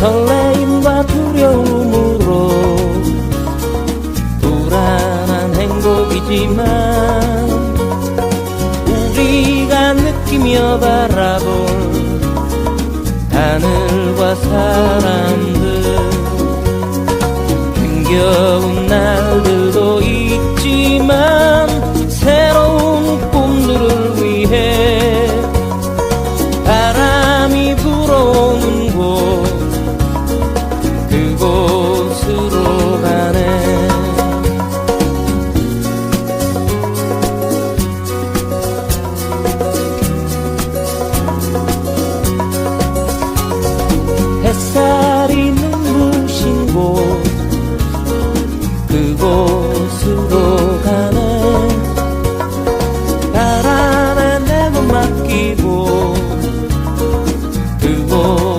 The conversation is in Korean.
설레임과 두려움으로 불안한 행복이지만 우리가 느끼며 바라볼 하늘과 사람들 힘겨운 날들도 있지만 새로운 꿈들을 위해 todo.